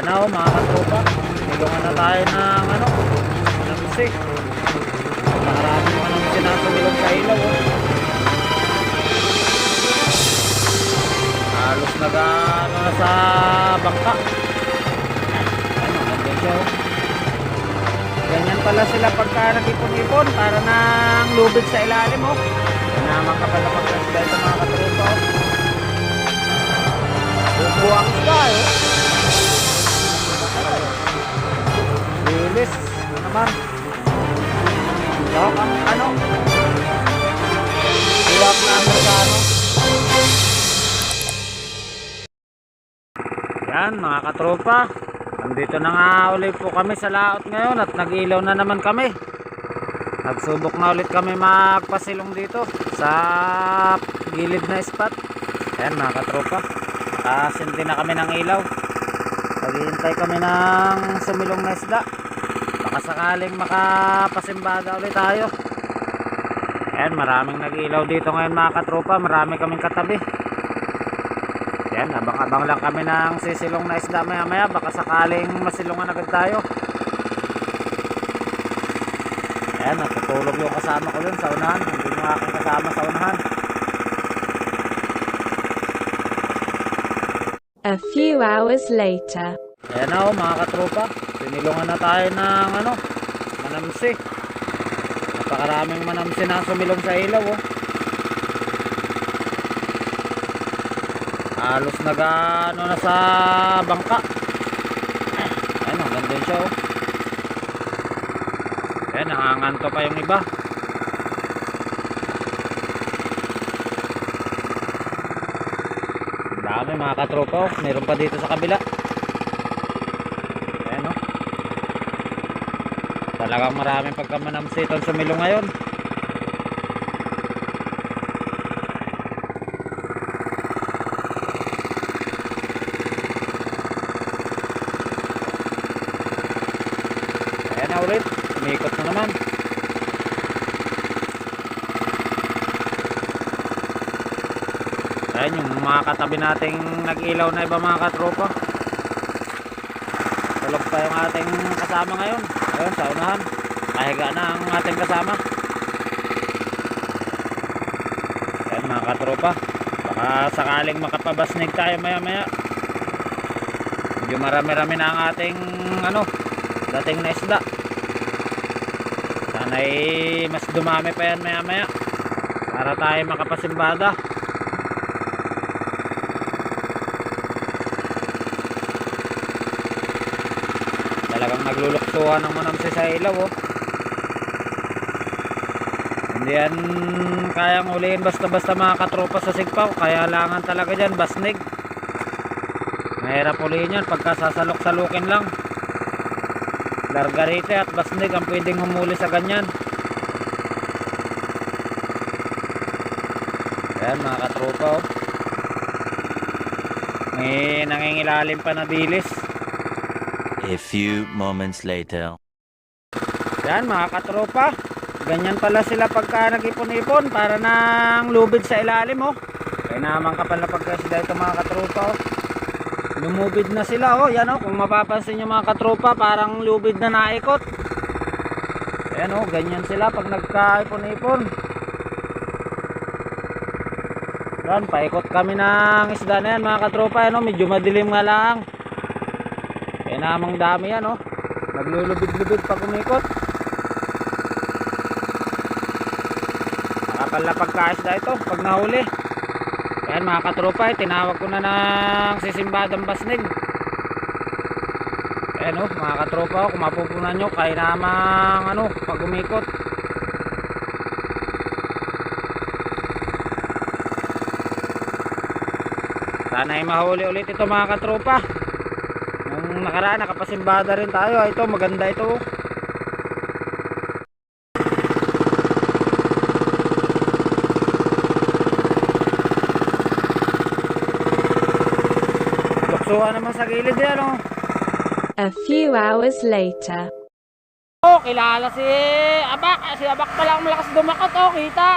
Yan na oh, mga katropa. Tulungan na tayo ng ano, namsi. Maraming mga namsi na sa ilaw oh. Halos nag ano na sa bangka. Ano, nandun siya oh. Ganyan pala sila pagka nag-ipon-ipon para nang lubid sa ilalim oh. Yan naman kapal na pagkasda ito mga katropa oh. Bubuang isda oh. Ano naman. Ang ano. Iwak na Amerikano. Yan mga katropa. Nandito na nga ulit po kami sa laot ngayon at nag-ilaw na naman kami. Nagsubok na ulit kami magpasilong dito sa gilid na spot. Ayan mga katropa. Nakasindi na kami ng ilaw. Naghihintay kami ng sumilong na isda. Baka sakaling makapasimbada ulit tayo. Ayan, maraming nag-ilaw dito ngayon mga katropa. Marami kaming katabi. Ayan, abang-abang lang kami ng sisilong na isda maya maya. Baka sakaling masilungan agad tayo. Ayan, natutulog yung kasama ko dun sa unahan. Hindi yung aking kasama sa unahan. A few hours later. Ayan na oh, mga katropa. Sinilungan na tayo ng ano, manamsi. Napakaraming manamsi na sumilong sa ilaw oh. Halos nag ano na sa bangka. Ayan, hanggang doon siya oh. Ayan, nanganganto pa yung iba. Ang dami mga katropa oh. Meron pa dito sa kabila. Ayan o. Talagang maraming pagkamanamsiton sumilo ngayon. Ayan na ulit. Umikot na naman. Ayan yung mga katabi nating nag-ilaw na iba mga katropa. Tulog pa yung ating kasama ngayon. Ayun, sa unahan. Kahiga na ang ating kasama. Ayan mga katropa. Baka sakaling makapabasnig tayo maya maya. Medyo marami-rami na ang ating ano, dating na isda. Sana'y mas dumami pa yan maya maya. Para tayo makapasimbada. Talagang nagluluksuhan ng manamsi sa ilaw oh. hindi yan kayang ulihin basta basta mga katropa sa sigpaw. Kaya langan talaga dyan basnig. Mahirap ulihin yan pagka sasalok-salukin lang. Largarite at basnig ang pwedeng humuli sa ganyan. Ayan mga katropa oh. may nangingilalim pa na bilis A few moments later. Yan mga katropa. Ganyan pala sila pagka nag-ipon-ipon para nang lubid sa ilalim oh. Kaya naman kapal na pagkasida ito mga katropa oh. Lumubid na sila oh. Yan oh. Kung mapapansin nyo mga katropa parang lubid na naikot. Ayan oh. Ganyan sila pag nagka-ipon-ipon. Yan. Paikot kami ng isda na yan mga katropa. Yan oh. Medyo madilim nga lang. Kaya namang dami yan oh. Naglulubid-lubid pag umikot. Nakapal na pagkaisda ito pag nahuli. Ayan mga katropa, eh, tinawag ko na ng sisimbadang basnig. Ayan oh, mga katropa, oh, kung mapupunan nyo, kaya namang ano, pag umikot. Sana ay mahuli ulit ito mga katropa. Nung nakaraan, nakapasimbada rin tayo. Ah, Ito, maganda ito. Luksuhan naman sa gilid yan, oh. A few hours later. Oh, kilala si Abak. Si Abak pala ang malakas dumakot, oh. Kita.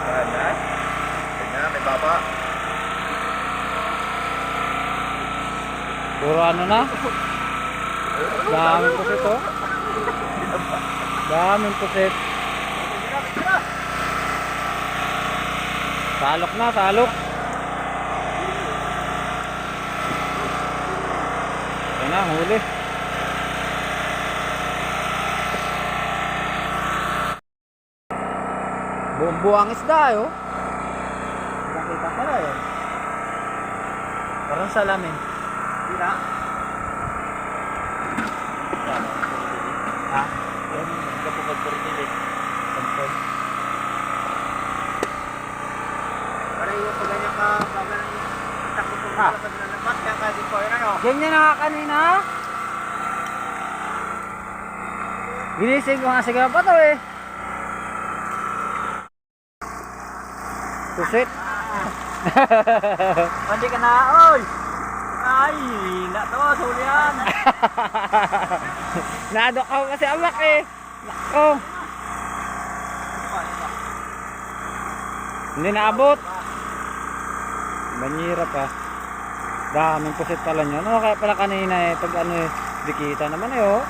Ganda. Ganda, may baba. Puro ano na? Daming pusit oh. Daming pusit. Salok na, salok. Yan na, huli. Buong buwang isda eh, oh. Nakita ko na eh. Parang salamin. Tira. Ha? Yan, kapag portilit. Sampol. Para yung pag ganyan ka, baga nang takot ko sa kaya ka din ko, yun ano. Ganyan na kanina. Ginising ko nga sige pa to eh. Pusit. Hindi ka na, oy! Ay, na to, sulian. Nadokaw kasi ang laki. Nako. Hindi naabot. Banyira pa. Daming pusit pala nyo. Ano kaya pala kanina eh. Pag ano eh. Dikita naman eh oh.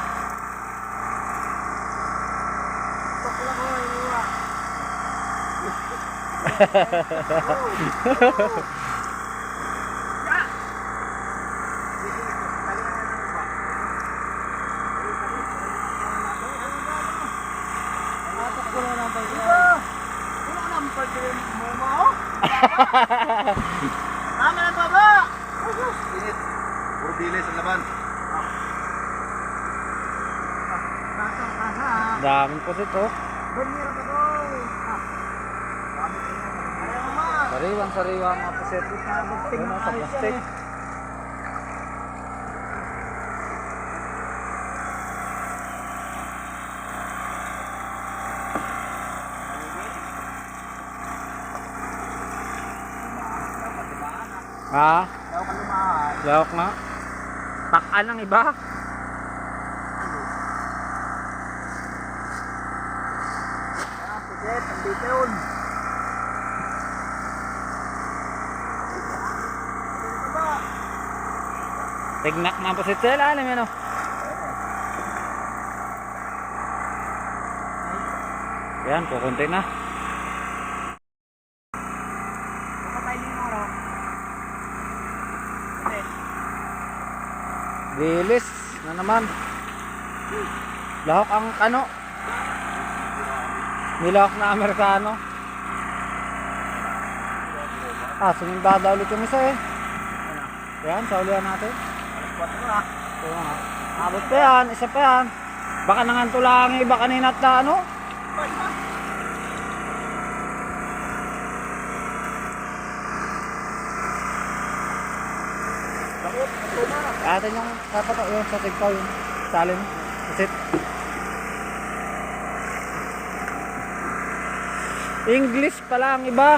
Tukla ko, inuwa. Tama na baba! Init. Puro bilis ang laban. Daming pusit oh. Banyera ka mo ma. Sariwang sariwa ang mga pusit. Yun oh, sa plastic. Lawak nga. Pakaan ng iba. Ah, puset, nandito yun. Baba. Tignak na ang pusit sa ilalim yan oh. Yan, kukunti na. Nakatay mo yung araw. Puset. Bilis na naman. Lahok ang ano. Nilahok na Amerikano. Ah, sumindada ulit yung isa eh. Yan, saulihan natin. Alas 4 na. Ito nga. Abot pa yan, isa pa yan. Baka nanganto lang ang iba kanina at ano. Takot, ito na. Atin yung dapat yung sa tigpaw yung salin. Sit. English pala ang iba.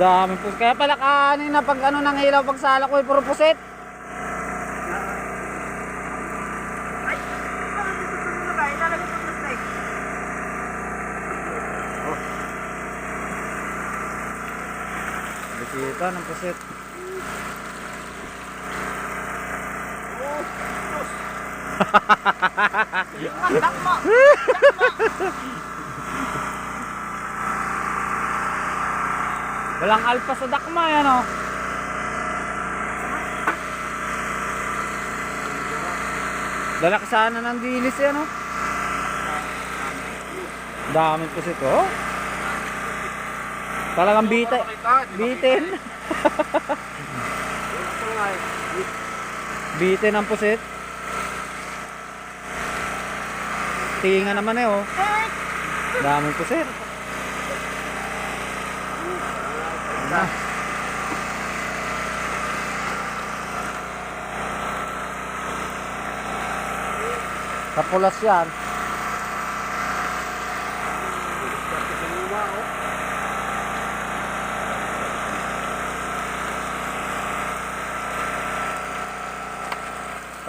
Dami po. Kaya pala kanina pag ano nang ilaw pag sala ko ay puro pusit. Ay, parang dito sa muna ba? Ilalagay sa plastic. Bisita ng pusit. Mandak mo! Walang alpa sa dakma yan oh. Lalaki sana ng dilis yan oh. Daming pusit oh. Talagang bita, bitin. bitin ang pusit. Tinga naman eh oh. Daming pusit. Na. Kapulas yan.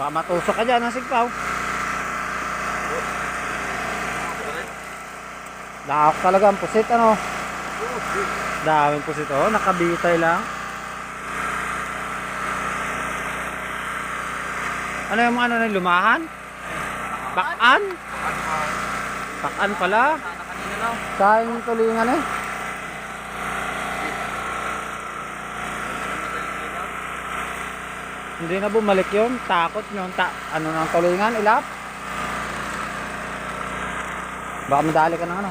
Baka matusok ka dyan ng sigpaw. Lahak talaga ang pusit ano. Daming pusit oh, nakabitay lang. Ano yung ano na lumahan? Bakan? Bakan pala. Sayang yung tulingan eh. Hindi na bumalik yun. Takot yun. Ta ano ng tulingan, ilap. Baka madali ka ng ano.